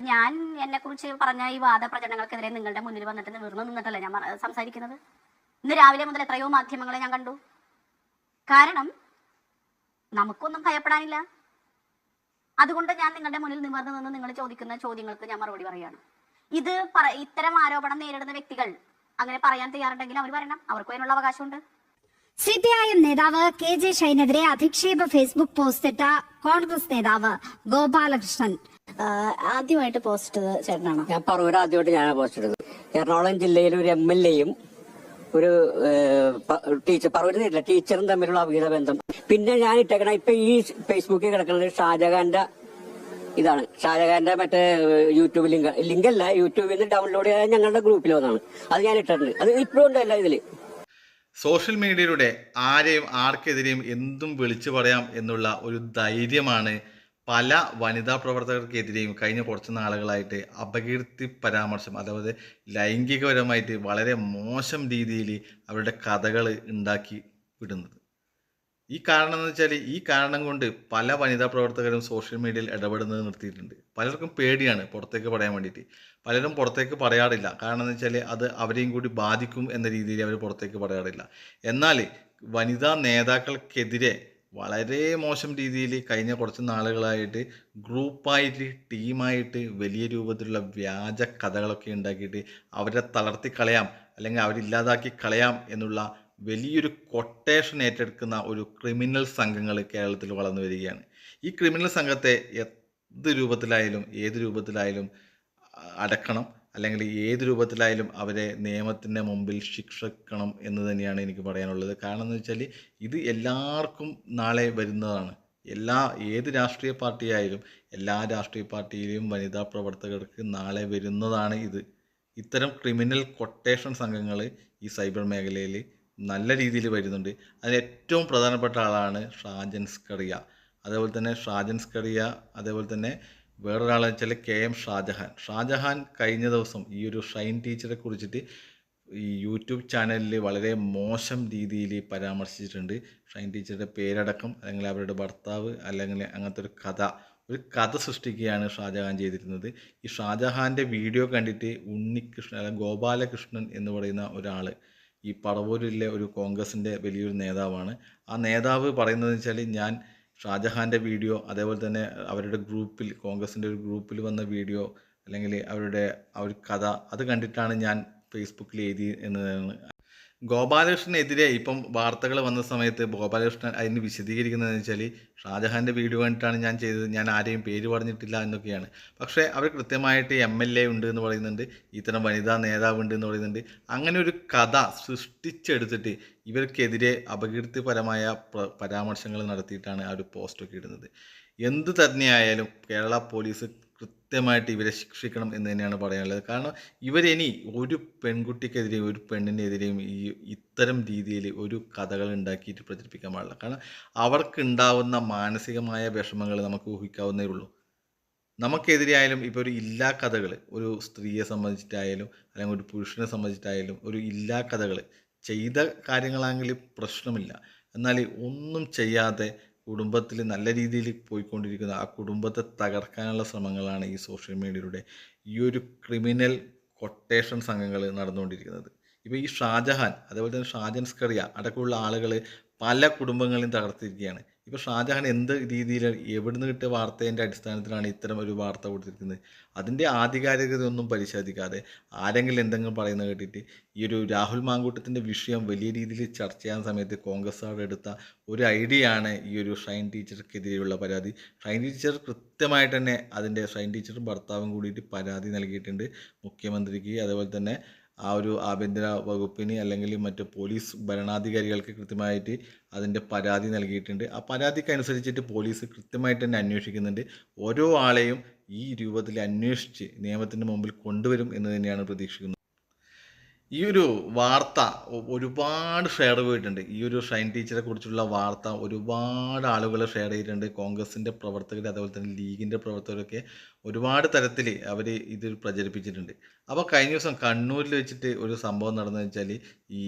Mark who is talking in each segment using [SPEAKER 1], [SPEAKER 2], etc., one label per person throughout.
[SPEAKER 1] ഞാൻ എന്നെ കുറിച്ച് പറഞ്ഞ ഈ വാദപ്രചരണങ്ങൾക്കെതിരെ നിങ്ങളുടെ മുന്നിൽ വന്നിട്ട് വീർന്നു നിന്നിട്ടല്ല ഞാൻ സംസാരിക്കുന്നത്? ഇന്ന് രാവിലെ മുതൽ എത്രയോ മാധ്യമങ്ങളെ ഞാൻ കണ്ടു. കാരണം നമുക്കൊന്നും ഭയപ്പെടാനില്ല. അതുകൊണ്ട് ഞാൻ നിങ്ങളുടെ മുന്നിൽ നിവർന്നു നിന്ന് നിങ്ങൾ ചോദിക്കുന്ന ചോദ്യങ്ങൾക്ക് ഞാൻ മറുപടി പറയുകയാണ്. ഇത് ഇത്തരം ആരോപണം നേരിടുന്ന വ്യക്തികൾ അങ്ങനെ പറയാൻ തയ്യാറുണ്ടെങ്കിൽ അവർ പറയണം അവർക്കും അതിനുള്ള അവകാശമുണ്ട്.
[SPEAKER 2] സി പി ഐ എം നേതാവ് കെ ജെ ഷൈനെതിരെ അധിക്ഷേപ ഫേസ്ബുക്ക് പോസ്റ്റ് ഇട്ട കോൺഗ്രസ് നേതാവ് ഗോപാലകൃഷ്ണൻ.
[SPEAKER 3] ആദ്യമായിട്ട് പോസ്റ്റ് ചേട്ടനാണോ?
[SPEAKER 4] ഞാൻ പറവൂർ ആദ്യമായിട്ട് ഞാനാണ് പോസ്റ്റ് ചെയ്തത് എറണാകുളം ജില്ലയിൽ ഒരു എം എൽ എയും ഒരു ടീച്ചർ പറവൂരില്ല ടീച്ചറും തമ്മിലുള്ള അവിഹിത ബന്ധം. പിന്നെ ഞാൻ ഇട്ടേക്കണ ഇപ്പൊ ഈ ഫേസ്ബുക്കിൽ കിടക്കുന്നത് ഷാജഹാന്റെ ഇതാണ്. ഷാജഹാന്റെ മറ്റേ യൂട്യൂബ് ലിങ്ക് ലിങ്ക് അല്ല യൂട്യൂബിൽ നിന്ന് ഡൗൺലോഡ് ചെയ്താൽ ഞങ്ങളുടെ ഗ്രൂപ്പിൽ വന്നാണ്. അത് ഞാൻ ഇട്ടിട്ടുണ്ട് അത് ഇപ്പോഴും ഉണ്ടല്ല ഇതിൽ?
[SPEAKER 5] സോഷ്യൽ മീഡിയയിലൂടെ ആരെയും ആർക്കെതിരെയും എന്തും വിളിച്ചു പറയാം എന്നുള്ള ഒരു ധൈര്യമാണ് പല വനിതാ പ്രവർത്തകർക്കെതിരെയും കഴിഞ്ഞ കുറച്ച് നാളുകളായിട്ട് അപകീർത്തി പരാമർശം അതായത് ലൈംഗികപരമായിട്ട് വളരെ മോശം രീതിയിൽ അവരുടെ കഥകൾ ഉണ്ടാക്കി വിടുന്നത്. ഈ കാരണം എന്ന് വെച്ചാൽ ഈ കാരണം കൊണ്ട് പല വനിതാ പ്രവർത്തകരും സോഷ്യൽ മീഡിയയിൽ ഇടപെടുന്നത് നിർത്തിയിട്ടുണ്ട്. പലർക്കും പേടിയാണ് പുറത്തേക്ക് പറയാൻ വേണ്ടിയിട്ട്. പലരും പുറത്തേക്ക് പറയാറില്ല. കാരണം എന്ന് വെച്ചാൽ അത് അവരെയും കൂടി ബാധിക്കും എന്ന രീതിയിൽ അവർ പുറത്തേക്ക് പറയാറില്ല. എന്നാൽ വനിതാ നേതാക്കൾക്കെതിരെ വളരെ മോശം രീതിയിൽ കഴിഞ്ഞ കുറച്ച് നാളുകളായിട്ട് ഗ്രൂപ്പായിട്ട് ടീമായിട്ട് വലിയ രൂപത്തിലുള്ള വ്യാജ കഥകളൊക്കെ ഉണ്ടാക്കിയിട്ട് അവരെ തളർത്തി കളയാം അല്ലെങ്കിൽ അവരില്ലാതാക്കി കളയാം എന്നുള്ള വലിയൊരു കൊട്ടേഷൻ ഏറ്റെടുക്കുന്ന ഒരു ക്രിമിനൽ സംഘങ്ങൾ കേരളത്തിൽ വളർന്നു വരികയാണ്. ഈ ക്രിമിനൽ സംഘത്തെ എന്ത് രൂപത്തിലായാലും ഏത് രൂപത്തിലായാലും അടക്കണം. അല്ലെങ്കിൽ ഏത് രൂപത്തിലായാലും അവരെ നിയമത്തിന്റെ മുമ്പിൽ ശിക്ഷിക്കണം എന്ന് തന്നെയാണ് എനിക്ക് പറയാനുള്ളത്. കാരണം എന്ന് വെച്ചാൽ ഇത് എല്ലാവർക്കും നാളെ വരുന്നതാണ്. എല്ലാ ഏത് രാഷ്ട്രീയ പാർട്ടിയായാലും എല്ലാ രാഷ്ട്രീയ പാർട്ടിയിലെയും വനിതാ പ്രവർത്തകർക്ക് നാളെ വരുന്നതാണ് ഇത്. ഇത്തരം ക്രിമിനൽ കൊട്ടേഷൻ സംഘങ്ങൾ ഈ സൈബർ മേഖലയിൽ നല്ല രീതിയിൽ വരുന്നുണ്ട്. അതിൽ ഏറ്റവും പ്രധാനപ്പെട്ട ആളാണ് ഷാജൻ സ്കറിയ. അതേപോലെ തന്നെ ഷാജൻ സ്കറിയ അതേപോലെ തന്നെ വേറൊരാളെന്ന് വെച്ചാൽ കെ എം ഷാജഹാൻ. ഷാജഹാൻ കഴിഞ്ഞ ദിവസം ഈ ഒരു ഷൈൻ ടീച്ചറെ കുറിച്ചിട്ട് ഈ യൂട്യൂബ് ചാനലിൽ വളരെ മോശം രീതിയിൽ പരാമർശിച്ചിട്ടുണ്ട്. ഷൈൻ ടീച്ചറുടെ പേരടക്കം അല്ലെങ്കിൽ അവരുടെ ഭർത്താവ് അല്ലെങ്കിൽ അങ്ങനത്തെ ഒരു കഥ ഒരു കഥ സൃഷ്ടിക്കുകയാണ് ഷാജഹാൻ ചെയ്തിരുന്നത്. ഈ ഷാജഹാന്റെ വീഡിയോ കണ്ടിട്ട് ഉണ്ണികൃഷ്ണൻ അല്ലെങ്കിൽ ഗോപാലകൃഷ്ണൻ എന്ന് പറയുന്ന ഒരാൾ ഈ പറവൂരിലെ ഒരു കോൺഗ്രസിന്റെ വലിയൊരു നേതാവാണ്. ആ നേതാവ് പറയുന്നത് വെച്ചാൽ ഞാൻ ഷാജഹാന്റെ വീഡിയോ അതേപോലെ തന്നെ അവരുടെ ഗ്രൂപ്പിൽ കോൺഗ്രസിന്റെ ഒരു ഗ്രൂപ്പിൽ വന്ന വീഡിയോ അല്ലെങ്കിൽ അവരുടെ ആ ഒരു കഥ അത് കണ്ടിട്ടാണ് ഞാൻ ഫേസ്ബുക്കിൽ എഴുതി എന്നതാണ്. ഗോപാലകൃഷ്ണനെതിരെ ഇപ്പം വാർത്തകൾ വന്ന സമയത്ത് ഗോപാലകൃഷ്ണൻ അതിന് വിശദീകരിക്കുന്നതെന്ന് വെച്ചാൽ ഷാജഹാന്റെ വീഡിയോ കണ്ടിട്ടാണ് ഞാൻ ചെയ്തത്. ഞാൻ ആരെയും പേര് പറഞ്ഞിട്ടില്ല എന്നൊക്കെയാണ്. പക്ഷേ അവർ കൃത്യമായിട്ട് എം എൽ എ ഉണ്ട് എന്ന് പറയുന്നുണ്ട്. ഇത്തരം വനിതാ നേതാവ് ഉണ്ട് എന്ന് പറയുന്നുണ്ട്. അങ്ങനെ ഒരു കഥ സൃഷ്ടിച്ചെടുത്തിട്ട് ഇവർക്കെതിരെ അപകീർത്തിപരമായ പരാമർശങ്ങൾ നടത്തിയിട്ടാണ് ആ ഒരു പോസ്റ്റൊക്കെ ഇടുന്നത്. എന്ത് തന്നെയായാലും കേരള പോലീസ് കൃത്യമായിട്ട് ഇവരെ ശിക്ഷിക്കണം എന്ന് തന്നെയാണ് പറയാനുള്ളത്. കാരണം ഇവരിനി ഒരു പെൺകുട്ടിക്കെതിരെയും ഒരു പെണ്ണിനെതിരെയും ഈ ഇത്തരം രീതിയിൽ ഒരു കഥകൾ ഉണ്ടാക്കിയിട്ട് പ്രചരിപ്പിക്കാൻ പാടില്ല. കാരണം അവർക്കുണ്ടാവുന്ന മാനസികമായ വിഷമങ്ങൾ നമുക്ക് ഊഹിക്കാവുന്നേ ഉള്ളൂ. നമുക്കെതിരെയായാലും ഇപ്പോൾ ഒരു ഇല്ലാ കഥകൾ ഒരു സ്ത്രീയെ സംബന്ധിച്ചിട്ടായാലും അല്ലെങ്കിൽ ഒരു പുരുഷനെ സംബന്ധിച്ചിട്ടായാലും ഒരു ഇല്ലാ കഥകൾ ചെയ്ത കാര്യങ്ങളാണെങ്കിൽ പ്രശ്നമില്ല. എന്നാൽ ഒന്നും ചെയ്യാതെ കുടുംബത്തിൽ നല്ല രീതിയിൽ പോയിക്കൊണ്ടിരിക്കുന്ന ആ കുടുംബത്തെ തകർക്കാനുള്ള ശ്രമങ്ങളാണ് ഈ സോഷ്യൽ മീഡിയയുടെ ഈ ഒരു ക്രിമിനൽ കൊട്ടേഷൻ സംഘങ്ങൾ നടന്നുകൊണ്ടിരിക്കുന്നത്. ഇപ്പോൾ ഈ ഷാജഹാൻ അതേപോലെ തന്നെ ഷാജൻ സ്കറിയ അടക്കമുള്ള ആളുകൾ പല കുടുംബങ്ങളെയും തകർത്തിരിക്കുകയാണ്. ഇപ്പോൾ ഷാജഹാൻ എന്ത് രീതിയിൽ എവിടുന്ന് കിട്ടിയ വാർത്തേന്റെ അടിസ്ഥാനത്തിലാണ് ഇത്തരം ഒരു വാർത്ത കൊടുത്തിരിക്കുന്നത്? അതിന്റെ ആധികാരികതയൊന്നും പരിശോധിക്കാതെ ആരെങ്കിലും എന്തെങ്കിലും പറയുന്നത് കേട്ടിട്ട് ഈ ഒരു രാഹുൽ മാങ്കൂട്ടത്തിന്റെ വിഷയം വലിയ രീതിയിൽ ചർച്ച ചെയ്യാൻ സമയത്ത് കോൺഗ്രസ്സുകാർ എടുത്ത ഒരു ഐഡിയ ആണ് ഈ ഒരു ഷൈൻ ടീച്ചർക്കെതിരെയുള്ള പരാതി. ഷൈൻ ടീച്ചർ കൃത്യമായിട്ട് തന്നെ അതിന്റെ ഷൈൻ ടീച്ചറും ഭർത്താവും കൂടിയിട്ട് പരാതി നൽകിയിട്ടുണ്ട് മുഖ്യമന്ത്രിക്ക്. അതേപോലെ തന്നെ ആ ഒരു ആഭ്യന്തര വകുപ്പിന് അല്ലെങ്കിൽ മറ്റ് പോലീസ് ഭരണാധികാരികൾക്ക് കൃത്യമായിട്ട് അതിന്റെ പരാതി നൽകിയിട്ടുണ്ട്. ആ പരാതിക്ക് അനുസരിച്ചിട്ട് പോലീസ് കൃത്യമായിട്ട് തന്നെ അന്വേഷിക്കുന്നുണ്ട്. ഓരോ ആളെയും ഈ രൂപത്തിൽ അന്വേഷിച്ച് നിയമത്തിന്റെ മുമ്പിൽ കൊണ്ടുവരും എന്ന് തന്നെയാണ് പ്രതീക്ഷിക്കുന്നത്. ഈ ഒരു വാർത്ത ഒരുപാട് ഷെയർ പോയിട്ടുണ്ട്. ഈ ഒരു ഷൈൻ ടീച്ചറെ കുറിച്ചുള്ള വാർത്ത ഒരുപാട് ആളുകൾ ഷെയർ ചെയ്തിട്ടുണ്ട്. കോൺഗ്രസിന്റെ പ്രവർത്തകർ അതുപോലെ തന്നെ ലീഗിന്റെ പ്രവർത്തകരൊക്കെ ഒരുപാട് തരത്തിൽ അവർ ഇത് പ്രചരിപ്പിച്ചിട്ടുണ്ട്. അപ്പോൾ കഴിഞ്ഞ ദിവസം കണ്ണൂരിൽ വെച്ചിട്ട് ഒരു സംഭവം നടന്നതെന്ന് വെച്ചാൽ ഈ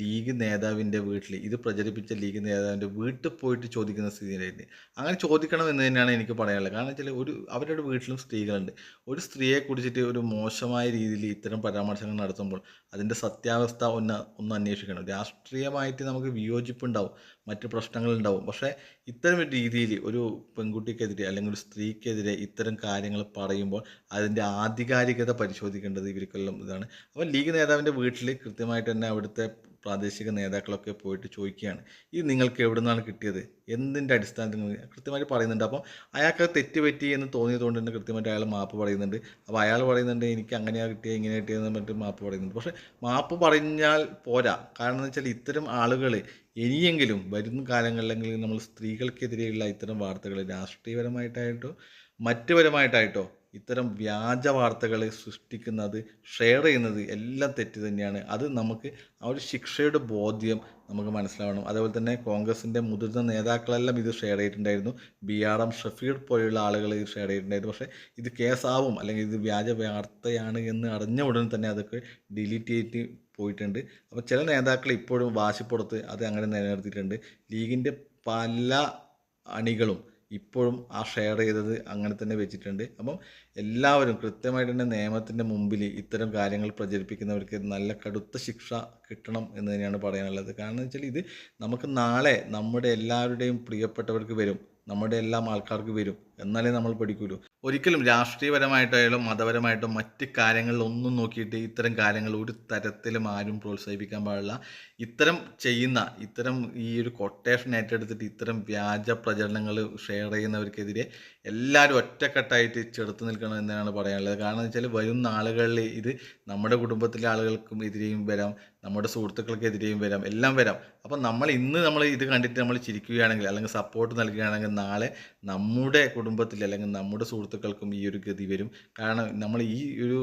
[SPEAKER 5] ലീഗ് നേതാവിന്റെ വീട്ടിൽ ഇത് പ്രചരിപ്പിച്ച ലീഗ് നേതാവിന്റെ വീട്ടിൽ പോയിട്ട് ചോദിക്കുന്ന സ്ഥിതിയിലായിരുന്നു. അങ്ങനെ ചോദിക്കണം എന്ന് തന്നെയാണ് എനിക്ക് പറയാനുള്ളത്. കാരണം വെച്ചാൽ ഒരു അവരുടെ വീട്ടിലും സ്ത്രീകളുണ്ട്. ഒരു സ്ത്രീയെ കുടിച്ചിട്ട് ഒരു മോശമായ രീതിയിൽ ഇത്തരം പരാമർശങ്ങൾ നടത്തുമ്പോൾ അതിന്റെ സത്യാവസ്ഥ ഒന്ന് ഒന്ന് അന്വേഷിക്കണം. രാഷ്ട്രീയമായിട്ട് നമുക്ക് വിയോജിപ്പുണ്ടാവും. മറ്റ് പ്രശ്നങ്ങളുണ്ടാവും. പക്ഷേ ഇത്തരം ഒരു രീതിയിൽ ഒരു പെൺകുട്ടിക്കെതിരെ അല്ലെങ്കിൽ ഒരു സ്ത്രീക്കെതിരെ ഇത്തരം കാര്യങ്ങൾ പറയുമ്പോൾ അതിന്റെ ആധികാരികത പരിശോധിക്കേണ്ടത് ഇവർക്കെല്ലാം ഇതാണ്. അപ്പോൾ ലീഗ് നേതാവിന്റെ വീട്ടിൽ കൃത്യമായിട്ട് തന്നെ അവിടുത്തെ പ്രാദേശിക നേതാക്കളൊക്കെ പോയിട്ട് ചോദിക്കുകയാണ് ഇത് നിങ്ങൾക്ക് എവിടെ നിന്നാണ് കിട്ടിയത്? എന്തിന്റെ അടിസ്ഥാനത്തിൽ കൃത്യമായിട്ട് പറയുന്നുണ്ട്. അപ്പം അയാൾക്ക് തെറ്റ് പറ്റി എന്ന് തോന്നിയതുകൊണ്ട് തന്നെ കൃത്യമായിട്ട് അയാൾ മാപ്പ് പറയുന്നുണ്ട്. അപ്പോൾ അയാൾ പറയുന്നുണ്ട് എനിക്ക് അങ്ങനെയാണ് കിട്ടിയത് ഇങ്ങനെ കിട്ടിയതെന്ന് പറഞ്ഞിട്ട് മാപ്പ് പറയുന്നുണ്ട്. പക്ഷേ മാപ്പ് പറഞ്ഞാൽ പോരാ. കാരണം എന്ന് വെച്ചാൽ ഇത്തരം ആളുകൾ ഇനിയെങ്കിലും വരുന്ന കാലങ്ങളിലെങ്കിലും നമ്മൾ സ്ത്രീകൾക്കെതിരെയുള്ള ഇത്തരം വാർത്തകൾ രാഷ്ട്രീയപരമായിട്ടായിട്ടോ മറ്റു പരമായിട്ടായിട്ടോ ഇത്തരം വ്യാജ വാർത്തകൾ സൃഷ്ടിക്കുന്നത് ഷെയർ ചെയ്യുന്നത് എല്ലാം തെറ്റ് തന്നെയാണ്. അത് നമുക്ക് ആ ഒരു ശിക്ഷയുടെ ബോധ്യം നമുക്ക് മനസ്സിലാവണം. അതേപോലെ തന്നെ കോൺഗ്രസിന്റെ മുതിർന്ന നേതാക്കളെല്ലാം ഇത് ഷെയർ ചെയ്തിട്ടുണ്ടായിരുന്നു. ബി ആർ എം ഷഫീർ പോലെയുള്ള ആളുകൾ ഇത് ഷെയർ ചെയ്തിട്ടുണ്ടായിരുന്നു. പക്ഷേ ഇത് കേസാവും അല്ലെങ്കിൽ ഇത് വ്യാജ വാർത്തയാണ് എന്ന് അറിഞ്ഞ ഉടനെ തന്നെ അതൊക്കെ ഡിലീറ്റ് ചെയ്തിട്ട് പോയിട്ടുണ്ട്. അപ്പോൾ ചില നേതാക്കൾ ഇപ്പോഴും വാശിപ്പുറത്ത് അത് അങ്ങനെ നിലനിർത്തിയിട്ടുണ്ട്. ലീഗിന്റെ പല അണികളും ഇപ്പോഴും ആ ഷെയർ ചെയ്തത് അങ്ങനെ തന്നെ വെച്ചിട്ടുണ്ട്. അപ്പം എല്ലാവരും കൃത്യമായിട്ട് തന്നെ നിയമത്തിന്റെ മുമ്പിൽ ഇത്തരം കാര്യങ്ങൾ പ്രചരിപ്പിക്കുന്നവർക്ക് നല്ല കടുത്ത ശിക്ഷ കിട്ടണം എന്ന് തന്നെയാണ് പറയാനുള്ളത്. കാരണം എന്ന് വെച്ചാൽ ഇത് നമുക്ക് നാളെ നമ്മുടെ എല്ലാവരുടെയും പ്രിയപ്പെട്ടവർക്ക് വരും. നമ്മുടെ എല്ലാം ആൾക്കാർക്ക് വരും. എന്നാലേ നമ്മൾ പഠിക്കൂലൂ. ഒരിക്കലും രാഷ്ട്രീയപരമായിട്ടായാലും മതപരമായിട്ടും മറ്റ് കാര്യങ്ങളിലൊന്നും നോക്കിയിട്ട് ഇത്തരം കാര്യങ്ങൾ ഒരു തരത്തിലും ആരും പ്രോത്സാഹിപ്പിക്കാൻ പാടില്ല. ഇത്തരം ചെയ്യുന്ന ഇത്തരം ഈ ഒരു കൊട്ടേഷൻ ഏറ്റെടുത്തിട്ട് ഇത്തരം വ്യാജ പ്രചരണങ്ങൾ ഷെയർ ചെയ്യുന്നവർക്കെതിരെ എല്ലാവരും ഒറ്റക്കെട്ടായിട്ട് ചെറുത്ത് നിൽക്കണം എന്നാണ് പറയാനുള്ളത്. കാരണം വെച്ചാൽ വരും നാളുകളിൽ ഇത് നമ്മുടെ കുടുംബത്തിലെ ആളുകൾക്കും എതിരെയും വരാം നമ്മുടെ സുഹൃത്തുക്കൾക്കെതിരെയും വരാം എല്ലാം വരാം. അപ്പം നമ്മൾ ഇന്ന് നമ്മൾ ഇത് കണ്ടിട്ട് നമ്മൾ ചിരിക്കുകയാണെങ്കിൽ അല്ലെങ്കിൽ സപ്പോർട്ട് നൽകുകയാണെങ്കിൽ നാളെ നമ്മുടെ കുടുംബത്തിൽ അല്ലെങ്കിൽ നമ്മുടെ സുഹൃത്തുക്കൾക്കും ഈ ഒരു ഗതി വരും. കാരണം നമ്മൾ ഈ ഒരു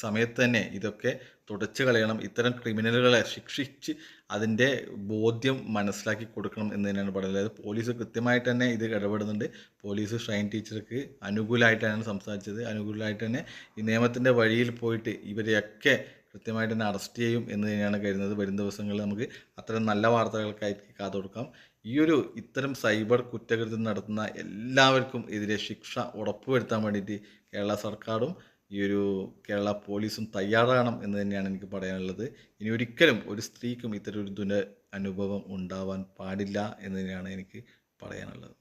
[SPEAKER 5] സമയത്ത് തന്നെ ഇതൊക്കെ തുടച്ചു കളയണം. ഇത്തരം ക്രിമിനലുകളെ ശിക്ഷിച്ച് അതിന്റെ ബോധ്യം മനസ്സിലാക്കി കൊടുക്കണം എന്ന് തന്നെയാണ് പറയുന്നത്. പോലീസ് കൃത്യമായിട്ട് തന്നെ ഇത് ഇടപെടുന്നുണ്ട്. പോലീസ് ഷൈൻ ടീച്ചർക്ക് അനുകൂലമായിട്ടാണ് സംസാരിച്ചത്. അനുകൂലമായിട്ട് തന്നെ ഈ നിയമത്തിന്റെ വഴിയിൽ പോയിട്ട് ഇവരെയൊക്കെ കൃത്യമായിട്ട് തന്നെ അറസ്റ്റ് ചെയ്യും എന്ന് തന്നെയാണ് കരുതുന്നത്. വരും ദിവസങ്ങളിൽ നമുക്ക് അത്തരം നല്ല വാർത്തകൾക്കായിട്ട് കാത്തു കാത്തുകൊടുക്കാം ഈ ഒരു ഇത്തരം സൈബർ കുറ്റകൃത്യം നടത്തുന്ന എല്ലാവർക്കും എതിരെ ശിക്ഷ ഉറപ്പുവരുത്താൻ വേണ്ടിയിട്ട് കേരള സർക്കാരും ഈ ഒരു കേരള പോലീസും തയ്യാറാകണം എന്ന് തന്നെയാണ് എനിക്ക് പറയാനുള്ളത്. ഇനി ഒരിക്കലും ഒരു സ്ത്രീക്കും ഇത്തരം ഒരു ദുര അനുഭവം ഉണ്ടാവാൻ പാടില്ല എന്ന് തന്നെയാണ് എനിക്ക് പറയാനുള്ളത്.